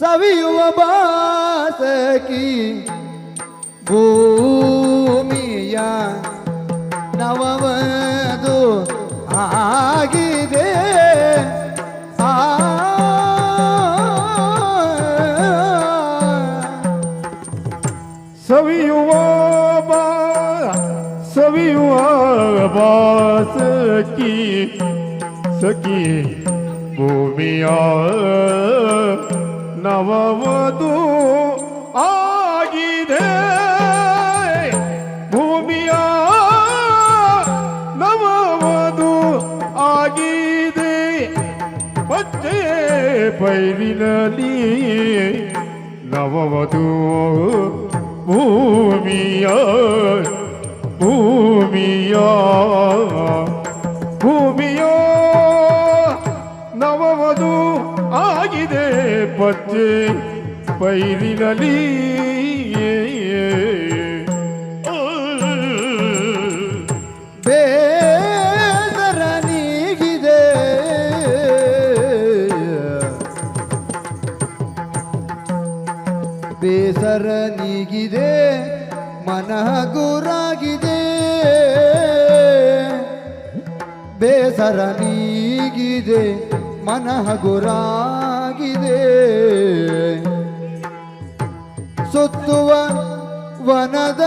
ಸವಿಯುವ ಬಾಸಕಿ ಭೂಮಿಯ ನವವದು ಆಗಿದೆ ಆ ಸವಿಯುವ ಬಾ ಸವಿಯುವ ಬಾ ಸಖಿ ಸಖಿ ಭೂಮಿಯ ನವವದು ಆಗಿದೆ. ಭೂಮಿಯ ನವವದು ಆಗಿದೆ. ಪತ್ತೆ ಪೈರಿನಲ್ಲಿ ನವವಧು ಭೂಮಿಯ ಭೂಮಿಯ ಭೂಮಿಯ ಆಗಿದೆ ಪಚ್ಚೆ ಪೈರಿನಲ್ಲಿ. ಬೇಸರ ನೀಗಿದೆ. ಬೇಸರ ನೀಗಿದೆ ಮನಗುರಾಗಿದೆ. ಬೇಸರ ನೀಗಿದೆ ಮನಗುರಾಗಿದೆ ಸುತ್ತುವ ವನದ